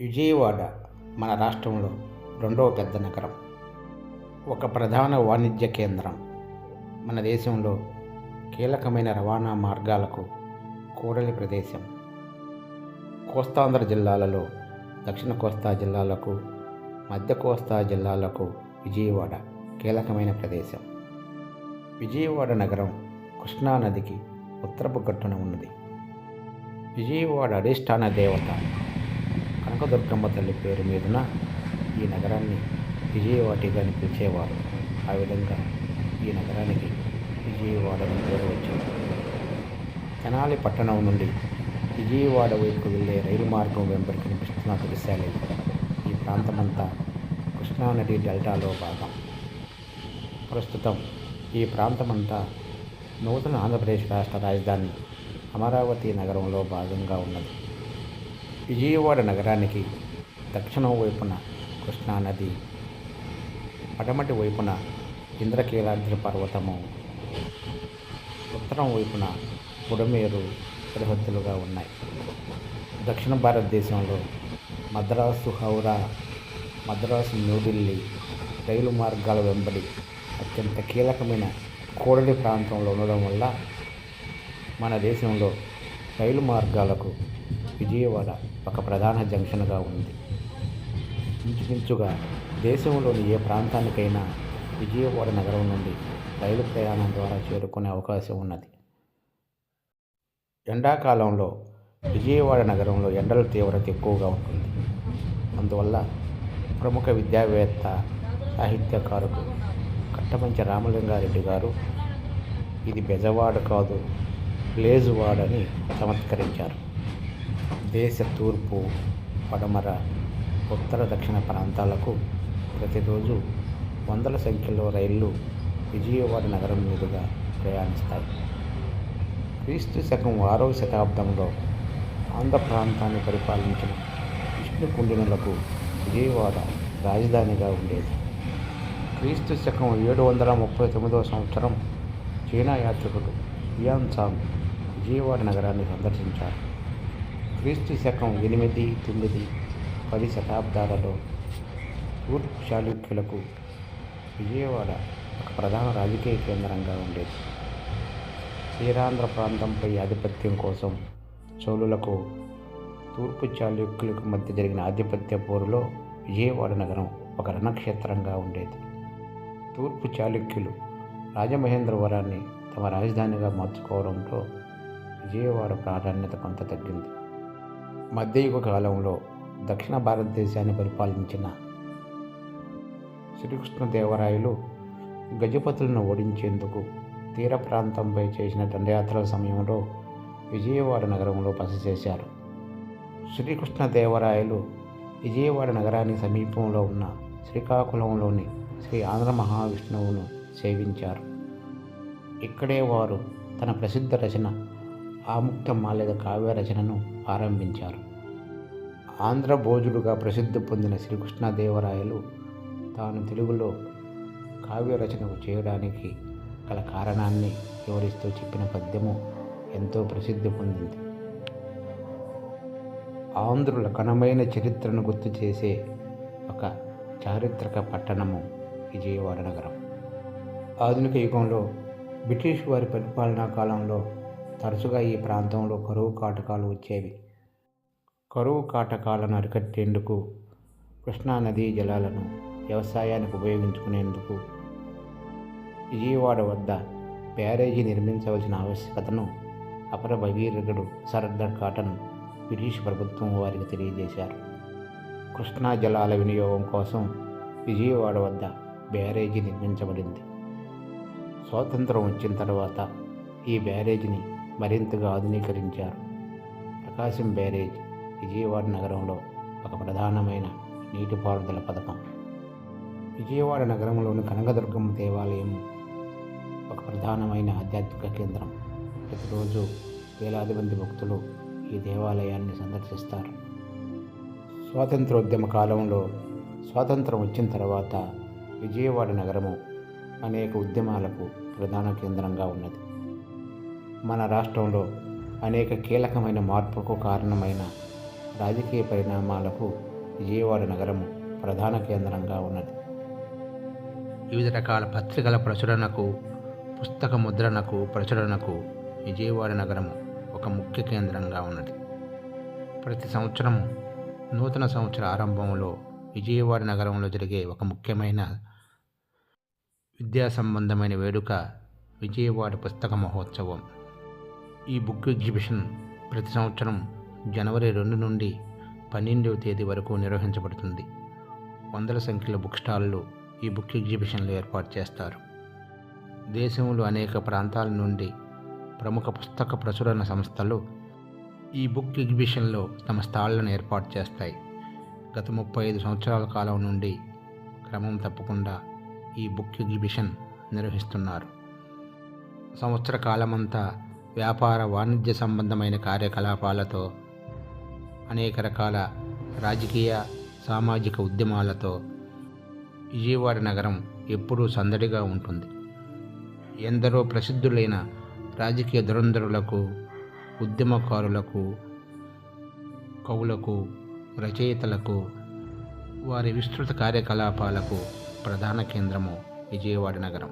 విజయవాడ మన రాష్ట్రంలో రెండవ పెద్ద నగరం. ఒక ప్రధాన వాణిజ్య కేంద్రం. మన దేశంలో కీలకమైన రవాణా మార్గాలకు కూడలి ప్రదేశం. కోస్తాంధ్ర జిల్లాలలో దక్షిణ కోస్తా జిల్లాలకు మధ్య కోస్తా జిల్లాలకు విజయవాడ కీలకమైన ప్రదేశం. విజయవాడ నగరం కృష్ణా నదికి ఉత్తరపు గట్టున ఉన్నది. విజయవాడ అధిష్టాన దేవత కనకదుర్గమ్మ తల్లి పేరు మీదున ఈ నగరాన్ని విజయవాటిగా అని పిలిచేవారు. ఆ విధంగా ఈ నగరానికి విజయవాడ అని పేరు వచ్చింది. తెనాలి పట్టణం నుండి విజయవాడ వైపుకు వెళ్ళే రైలు మార్గం వెంబడి కనిపిస్తున్న దృశ్యాలే. ఈ ప్రాంతమంతా కృష్ణానది డెల్టాలో భాగం. ప్రస్తుతం ఈ ప్రాంతమంతా నూతన ఆంధ్రప్రదేశ్ రాష్ట్ర రాజధాని అమరావతి నగరంలో భాగంగా ఉన్నది. విజయవాడ నగరానికి దక్షిణం వైపున కృష్ణానది పడమటి వైపున ఇంద్రకీలాద్రి పర్వతము ఉత్తరం వైపున బుడమేరు సరిహద్దులుగా ఉన్నాయి. దక్షిణ భారతదేశంలో మద్రాసు హౌరా మద్రాసు న్యూఢిల్లీ రైలు మార్గాల వెంబడి అత్యంత కీలకమైన కూడలి ప్రాంతంలో ఉండడం వల్ల మన దేశంలో రైలు మార్గాలకు విజయవాడ ఒక ప్రధాన జంక్షన్గా ఉంది. ఇంచుమించుగా దేశంలోని ఏ ప్రాంతానికైనా విజయవాడ నగరం నుండి రైలు ప్రయాణం ద్వారా చేరుకునే అవకాశం ఉన్నది. ఎండాకాలంలో విజయవాడ నగరంలో ఎండల తీవ్రత ఎక్కువగా ఉంటుంది. అందువల్ల ప్రముఖ విద్యావేత్త సాహిత్యకారుడు కట్టమంచి రామలింగారెడ్డి గారు ఇది బెజవాడ కాదు లేజువాడని అని చమత్కరించారు. దేశ తూర్పు పడమర ఉత్తర దక్షిణ ప్రాంతాలకు ప్రతిరోజు వందల సంఖ్యలో రైళ్ళు విజయవాడ నగరం మీదుగా ప్రయాణిస్తాయి. క్రీస్తు శకం ఆరవ శతాబ్దంలో ఆంధ్ర ప్రాంతాన్ని పరిపాలించిన విష్ణుకుండినులకు విజయవాడ రాజధానిగా ఉండేది. క్రీస్తు శకం ఏడు వందల ముప్పై తొమ్మిదవ సంవత్సరం చైనా యాత్రికుడు ఇయాన్ సాంగ్ విజయవాడ నగరాన్ని సందర్శించారు. క్రీస్తు శకం ఎనిమిది తొమ్మిది పది శతాబ్దాలలో తూర్పు చాళుక్యులకు విజయవాడ ఒక ప్రధాన రాజకీయ కేంద్రంగా ఉండేది. తీరాంధ్ర ప్రాంతంపై ఆధిపత్యం కోసం చోళులకు తూర్పు చాళుక్యులకు మధ్య జరిగిన ఆధిపత్య పోరులో విజయవాడ నగరం ఒక రణక్షేత్రంగా ఉండేది. తూర్పు చాళుక్యులు రాజమహేంద్రవరాన్ని తమ రాజధానిగా మార్చుకోవడంతో విజయవాడ ప్రాధాన్యత కొంత తగ్గింది. మధ్యయుగ కాలంలో దక్షిణ భారతదేశాన్ని పరిపాలించిన శ్రీకృష్ణదేవరాయలు గజపతులను ఓడించేందుకు తీర ప్రాంతంపై చేసిన దండయాత్రల సమయంలో విజయవాడ నగరంలో బస చేశారు. శ్రీకృష్ణదేవరాయలు విజయవాడ నగరానికి సమీపంలో ఉన్న శ్రీకాకుళంలోని శ్రీ ఆంధ్ర మహావిష్ణువును సేవించారు. ఇక్కడే వారు తన ప్రసిద్ధ రచన ఆముక్త మాల్యద కావ్య రచనను ఆరంభించారు. ఆంధ్ర భోజుడుగా ప్రసిద్ధి పొందిన శ్రీకృష్ణదేవరాయలు తాను తెలుగులో కావ్య రచనకు చేయడానికి గల కారణాన్ని వివరిస్తూ చెప్పిన పద్యము ఎంతో ప్రసిద్ధి పొందింది. ఆంధ్రుల ఘనమైన చరిత్రను గుర్తు చేసే ఒక చారిత్రక పట్టణము విజయవాడ నగరం. ఆధునిక యుగంలో బ్రిటిష్ వారి పరిపాలనా కాలంలో తరచుగా ఈ ప్రాంతంలో కరువు కాటకాలు వచ్చేవి. కరువు కాటకాలను అరికట్టేందుకు కృష్ణానదీ జలాలను వ్యవసాయానికి ఉపయోగించుకునేందుకు విజయవాడ వద్ద బ్యారేజీ నిర్మించవలసిన ఆవశ్యకతను అపర భగీరథుడు సర్దార్ కాటన్ బ్రిటిష్ ప్రభుత్వం వారికి తెలియజేశారు. కృష్ణా జలాల వినియోగం కోసం విజయవాడ వద్ద బ్యారేజీ నిర్మించబడింది. స్వాతంత్రం వచ్చిన తర్వాత ఈ బ్యారేజీని మరింతగా ఆధునీకరించారు. ప్రకాశం బ్యారేజ్ విజయవాడ నగరంలో ఒక ప్రధానమైన నీటిపారుదల పథకం. విజయవాడ నగరంలోని కనకదుర్గమ్మ దేవాలయం ఒక ప్రధానమైన ఆధ్యాత్మిక కేంద్రం. ప్రతిరోజు వేలాది మంది భక్తులు ఈ దేవాలయాన్ని సందర్శిస్తారు. స్వాతంత్రోద్యమ కాలంలో స్వాతంత్రం వచ్చిన తర్వాత విజయవాడ నగరము అనేక ఉద్యమాలకు ప్రధాన కేంద్రంగా ఉన్నది. మన రాష్ట్రంలో అనేక కీలకమైన మార్పుకు కారణమైన రాజకీయ పరిణామాలకు విజయవాడ నగరం ప్రధాన కేంద్రంగా ఉన్నది. వివిధ రకాల పత్రికల ప్రచురణకు పుస్తక ముద్రణకు ప్రచురణకు విజయవాడ నగరం ఒక ముఖ్య కేంద్రంగా ఉన్నది. ప్రతి సంవత్సరం నూతన సంవత్సర ఆరంభంలో విజయవాడ నగరంలో జరిగే ఒక ముఖ్యమైన విద్యా సంబంధమైన వేడుక విజయవాడ పుస్తక మహోత్సవం. ఈ బుక్ ఎగ్జిబిషన్ ప్రతి సంవత్సరం జనవరి రెండు నుండి పన్నెండవ తేదీ వరకు నిర్వహించబడుతుంది. వందల సంఖ్యలో బుక్ స్టాళ్ళు ఈ బుక్ ఎగ్జిబిషన్లు ఏర్పాటు చేస్తారు. దేశంలో అనేక ప్రాంతాల నుండి ప్రముఖ పుస్తక ప్రచురణ సంస్థలు ఈ బుక్ ఎగ్జిబిషన్లో తమ స్టాళ్ళను ఏర్పాటు చేస్తాయి. గత ముప్పై ఐదు సంవత్సరాల కాలం నుండి క్రమం తప్పకుండా ఈ బుక్ ఎగ్జిబిషన్ నిర్వహిస్తున్నారు. సంవత్సర కాలమంతా వ్యాపార వాణిజ్య సంబంధమైన కార్యకలాపాలతో అనేక రకాల రాజకీయ సామాజిక ఉద్యమాలతో విజయవాడ నగరం ఎప్పుడూ సందడిగా ఉంటుంది. ఎందరో ప్రసిద్ధులైన రాజకీయ దురంధరులకు ఉద్యమకారులకు కవులకు రచయితలకు వారి విస్తృత కార్యకలాపాలకు ప్రధాన కేంద్రము విజయవాడ నగరం.